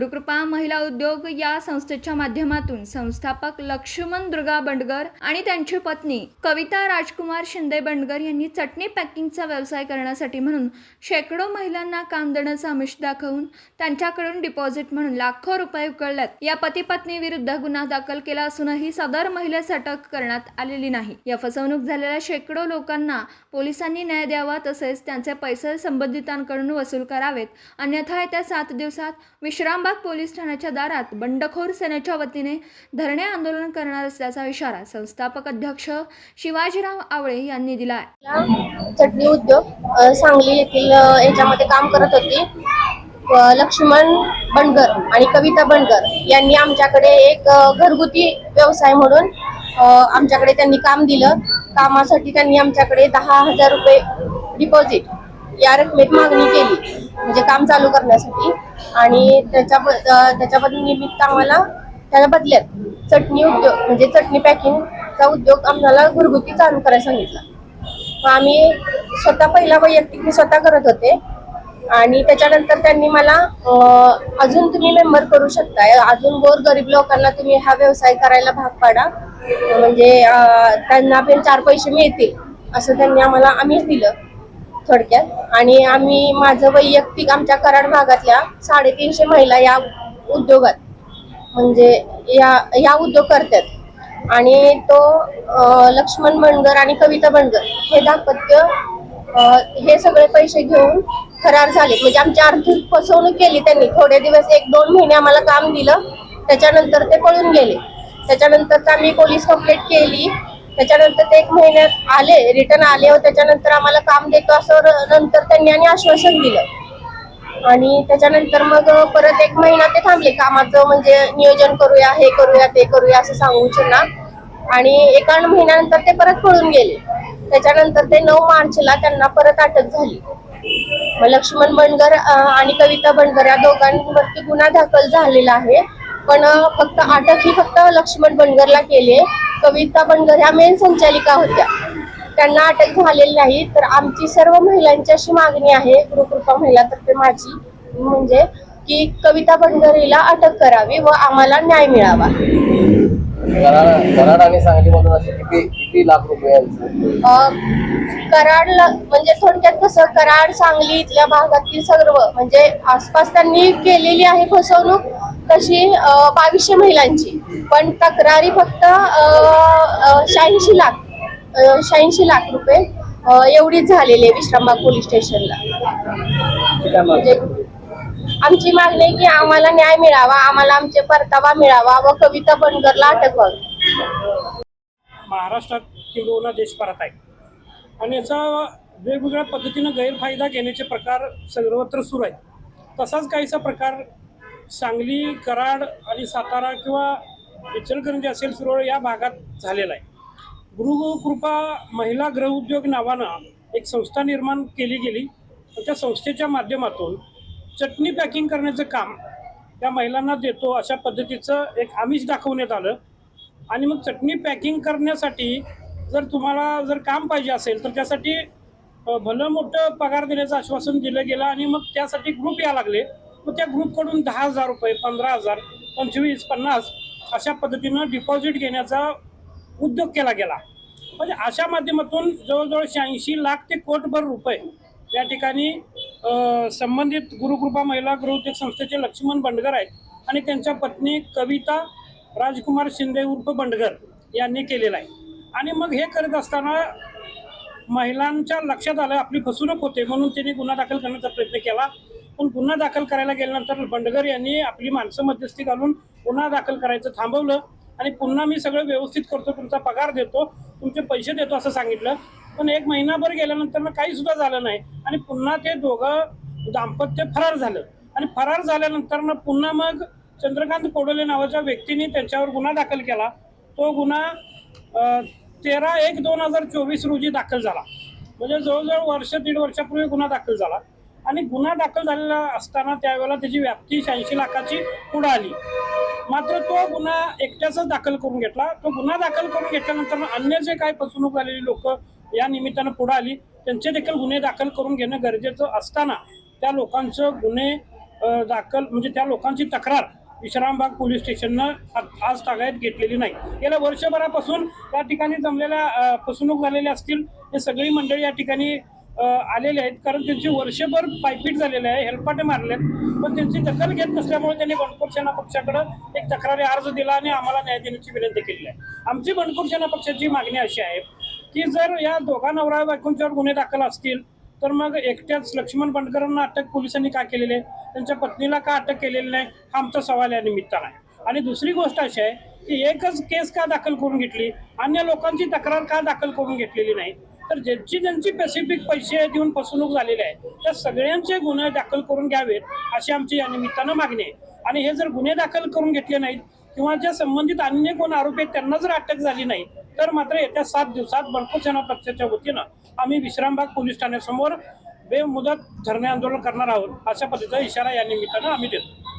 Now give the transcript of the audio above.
गुरुकृपा महिला उद्योग या संस्थेच्या माध्यमातून संस्थापक लक्ष्मण दुर्गा बंडगर आणि त्यांची पत्नी कविता राजकुमार शिंदे बंडगर यांनी चटणी पॅकिंगचा व्यवसाय करण्यासाठी म्हणून शेकडो महिलांना काम देण्याचं आमिष दाखवून त्यांच्याकडून डिपॉझिट म्हणून लाखो रुपये उकळल्यात. या पती पत्नी विरुद्ध गुन्हा दाखल केला असूनही सदर महिलेस अटक करण्यात आलेली नाही. या फसवणूक झालेल्या शेकडो लोकांना पोलिसांनी न्याय द्यावा तसेच त्यांचे पैसे संबंधितांकडून वसूल करावेत. अन्यथा येत्या सात दिवसात विश्रामबाग पोलीस ठाण्याच्या दारात बंडखोर सेनेच्या वतीने धरणे आंदोलन करणार असल्याचा इशारा संस्थापक अध्यक्ष शिवाजीराव आवळे यांनी दिला आहे चटणी उद्योग सांगली येथील याच्यामध्ये काम करत होती लक्ष्मण बनगर आणि कविता बनगर यांनी आमच्याकडे एक घरगुती व्यवसाय म्हणून आमच्याकडे त्यांनी काम दिलं. कामासाठी त्यांनी आमच्याकडे दहा हजार रुपये डिपॉझिट या रकमेत मागणी केली म्हणजे काम चालू करण्यासाठी. आणि त्याच्या त्याच्याबद्दल निमित्त आम्हाला त्याला बदल्यात. चटणी उद्योग म्हणजे चटणी पॅकिंगचा उद्योग आम्हाला घरगुती चालू करायला सांगितला. मग आम्ही स्वतः पहिला वैयक्तिक मी स्वतः करत होते. आणि त्याच्यानंतर त्यांनी मला अजून तुम्ही मेंबर करू शकताय. अजून गोर गरीब लोकांना तुम्ही हा व्यवसाय करायला भाग पाडा. म्हणजे त्यांना पण चार पैसे मिळतील असं त्यांनी आम्हाला आम्हीच दिलं. थोडक्यात. आणि आम्ही माझं वैयक्तिक आमच्या कराड भागातल्या साडेतीनशे महिला या उद्योगात म्हणजे या या उद्योग करतात. आणि तो लक्ष्मण बनगर आणि कविता बनगर हे दाम्पत्य हे सगळे पैसे घेऊन फरार झाले. म्हणजे आमची आर्थिक फसवणूक केली त्यांनी. थोडे दिवस एक दोन महिने आम्हाला काम दिलं. त्याच्यानंतर ते पळून गेले. त्याच्यानंतर आम्ही पोलीस कंप्लेंट केली. त्याच्यानंतर ते एक महिन्यात आले रिटर्न आले व त्याच्यानंतर आम्हाला काम देतो असं नंतर त्यांनी आणि आश्वासन दिलं. आणि त्याच्यानंतर मग परत एक महिना ते थांबले. कामाचं म्हणजे नियोजन करूया हे करूया ते करूया असं सांगू चिन्हा आणि एका महिन्यानंतर ते परत पळून गेले. त्याच्यानंतर ते नऊ मार्चला त्यांना परत अटक झाली. मग लक्ष्मण बंडगर आणि कविता बंडगर या दोघांवरती गुन्हा दाखल झालेला आहे. पण फक्त अटक ही फक्त लक्ष्मण बंडगरला केली आहे. कविता बंडगर ह्या मेन संचालिका होत्या. त्यांना अटक झालेली नाही तर आमची सर्व महिलांची अशी मागणी आहे गुरुकृपा महिलातर्फे माझी म्हणजे की कविता बंडगर हिला अटक करावी व आम्हाला न्याय मिळावा. कराड कराड आणि सांगलीमधून असे किती किती लाख रुपयांचे अं, कराडला म्हणजे थोडक्यात कसं कराड सांगली इथल्या भागातील सर्व म्हणजे आसपास त्यांनी केलेली आहे फसवणूक तशी बावीसशे महिलांची. पण तक्रारी फक्त शहाऐंशी लाख शहाऐंशी लाख रुपये एवढीच झालेली आहे विश्रामबाग पोलीस स्टेशनला. म्हणजे आमची मागणी आहे की आम्हाला न्याय मिळावा आम्हाला आमचे परतावा मिळावा व कविता बनगरला अटक व्हावी. महाराष्ट्रात किंबहुना देश परत आहे. आणि याचा वेगवेगळ्या पद्धतीनं गैरफायदा घेण्याचे प्रकार सर्वत्र सुरू आहेत. तसाच काहीसा प्रकार सांगली कराड आणि सातारा किंवा इचलकरंजी असेल सुरळ या भागात झालेला आहे. गृहकृपा महिला गृहउद्योग नावानं एक संस्था निर्माण केली गेली. त्या संस्थेच्या माध्यमातून चटणी पॅकिंग करण्याचं काम त्या महिलांना देतो अशा पद्धतीचं एक आमिष दाखवण्यात आलं. आणि मग चटणी पॅकिंग करण्यासाठी जर तुम्हाला जर काम पाहिजे असेल तर त्यासाठी भलं मोठं पगार देण्याचं आश्वासन दिलं गेलं आणि मग त्यासाठी ग्रुप या लागले. मग त्या ग्रुपकडून दहा हजार रुपये पंधरा हजार पंचवीस पन्नास अशा पद्धतीनं डिपॉझिट घेण्याचा उद्योग केला गेला. म्हणजे अशा माध्यमातून जवळजवळ शहाऐंशी लाख ते कोटभर रुपये या ठिकाणी संबंधित गुरुकृपा महिला गृहउद्योग संस्थेचे लक्ष्मण बंडगर आहेत आणि त्यांच्या पत्नी कविता राजकुमार शिंदे उर्फ बंडगर यांनी केलेलं आहे. आणि मग हे करत असताना महिलांच्या लक्षात आलं आपली फसवणूक होते म्हणून त्यांनी गुन्हा दाखल करण्याचा प्रयत्न केला. पण गुन्हा दाखल करायला गेल्यानंतर बंडगर यांनी आपली माणसं मध्यस्थी घालून गुन्हा दाखल करायचं थांबवलं. आणि पुन्हा मी सगळं व्यवस्थित करतो तुमचा पगार देतो तुमचे पैसे देतो असं सांगितलं. पण एक महिनाभर गेल्यानंतर काही सुद्धा झालं नाही. आणि पुन्हा ते दोघं दाम्पत्य फरार झालं. आणि फरार झाल्यानंतर पुन्हा मग चंद्रकांत कोडोले नावाच्या व्यक्तीने त्यांच्यावर गुन्हा दाखल केला. तो गुन्हा तेरा एक दोन हजार चोवीस रोजी दाखल झाला. म्हणजे जवळजवळ वर्ष दीड वर्षापूर्वी गुन्हा दाखल झाला. आणि गुन्हा दाखल झालेला असताना त्यावेळेला त्याची व्याप्ती शहाऐंशी लाखाची पुढे आली. मात्र तो गुन्हा एकट्याचाच दाखल करून घेतला. तो गुन्हा दाखल करून घेतल्यानंतर अन्य जे काही फसवणूक झालेली लोक या निमित्तानं पुढे आली. त्यांचे देखील गुन्हे दाखल करून घेणं गरजेचं असताना त्या लोकांचं गुन्हे दाखल म्हणजे त्या लोकांची तक्रार विश्रामबाग पोलीस स्टेशननं आज तागायत घेतलेली नाही. गेल्या वर्षभरापासून त्या ठिकाणी जमलेल्या फसवणूक झालेल्या असतील हे सगळी मंडळी या ठिकाणी आलेले आहेत. कारण त्यांची वर्षभर पायपीट झालेले आहे. हेलपाटे आहेत पण त्यांची दखल घेत नसल्यामुळे त्यांनी बंडखोर सेना पक्षाकडं एक तक्रारी अर्ज दिला आणि आम्हाला न्याय देण्याची विनंती केलेली आहे. आमची बंडखोर सेना पक्षाची मागणी अशी आहे की जर या दोघा नवरा बायकोंच्यावर गुन्हे दाखल असतील तर मग एकट्याच लक्ष्मण बंडकरांना अटक पोलिसांनी का केलेली आहे? त्यांच्या पत्नीला का अटक केलेली नाही? हा आमचा सवाल या निमित्तानं आहे. आणि दुसरी गोष्ट अशी आहे की एकच केस का दाखल करून घेतली? अन्य लोकांची तक्रार का दाखल करून घेतलेली नाही? तर ज्यांची ज्यांची पॅसिफिक पैसे देऊन फसवणूक झालेली आहे त्या सगळ्यांचे गुन्हे दाखल करून घ्यावेत अशी आमची या निमित्तानं मागणी आहे. आणि हे जर गुन्हे दाखल करून घेतले नाहीत किंवा ज्या संबंधित अन्य कोण आरोपी आहेत त्यांना जर अटक झाली नाही तर मात्र येत्या सात दिवसात बंडखोर सेना पक्षाच्या वतीनं आम्ही विश्रामबाग पोलीस ठाण्यासमोर बेमुदत धरणे आंदोलन करणार आहोत अशा पद्धतीचा इशारा या निमित्तानं आम्ही देतो.